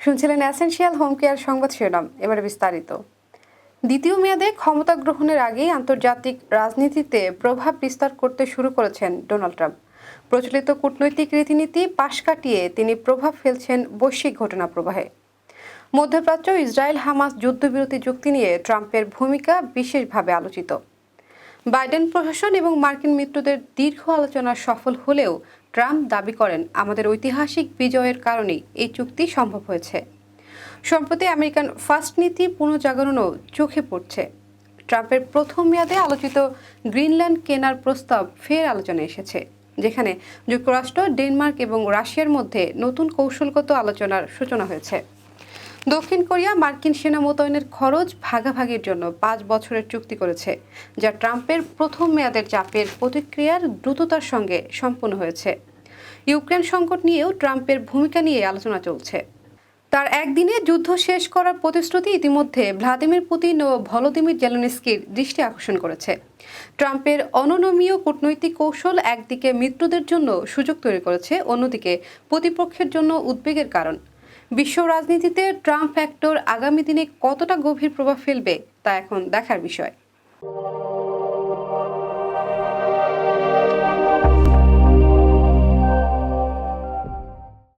শুনছিলেন essential home care সংবাদ শিরোনাম, এবারে বিস্তারিত। দ্বিতীয় মেয়াদে ক্ষমতা গ্রহণের আগেই আন্তর্জাতিক রাজনীতিতে প্রভাব বিস্তার করতে শুরু করেছেন ডোনাল্ড ট্রাম্প। প্রচলিত কূটনৈতিক রীতিনীতি পাশ কাটিয়ে তিনি প্রভাব ফেলছেন বৈশ্বিক ঘটনা প্রবাহে। মধ্যপ্রাচ্য ইসরায়েল হামাস যুদ্ধবিরতি চুক্তি নিয়ে ট্রাম্পের ভূমিকা বিশেষভাবে আলোচিত। বাইডেন প্রশাসন এবং মার্কিন মিত্রদের দীর্ঘ আলোচনা সফল হলেও ট্রাম্প দাবি করেন, আমাদের ঐতিহাসিক বিজয়ের কারণেই এই চুক্তি সম্ভব হয়েছে। সম্প্রতি আমেরিকান ফার্স্ট নীতি পুনর্জাগরণও চোখে পড়ছে। ট্রাম্পের প্রথম মেয়াদে আলোচিত গ্রিনল্যান্ড কেনার প্রস্তাব ফের আলোচনায় এসেছে, যেখানে যুক্তরাষ্ট্র, ডেনমার্ক এবং রাশিয়ার মধ্যে নতুন কৌশলগত আলোচনার সূচনা হয়েছে। দক্ষিণ কোরিয়া মার্কিন সেনা মোতায়েনের খরচ ভাগাভাগির জন্য পাঁচ বছরের চুক্তি করেছে, যা ট্রাম্পের প্রথম মেয়াদের চাপের প্রতিক্রিয়ার দ্রুততার সঙ্গে সম্পন্ন হয়েছে। ইউক্রেন সংকট নিয়েও ট্রাম্পের ভূমিকা নিয়ে আলোচনা চলছে। তার একদিনে যুদ্ধ শেষ করার প্রতিশ্রুতি ইতিমধ্যে ভ্লাদিমির পুতিন ও ভলোদিমির জেলেনস্কির দৃষ্টি আকর্ষণ করেছে। ট্রাম্পের অননমীয় কূটনৈতিক কৌশল একদিকে মিত্রদের জন্য সুযোগ তৈরি করেছে, অন্যদিকে প্রতিপক্ষের জন্য উদ্বেগের কারণ। বিশ্ব রাজনীতিতে ট্রাম্প ফ্যাক্টর আগামী দিনে কতটা গভীর প্রভাব ফেলবে তা এখন দেখার বিষয়।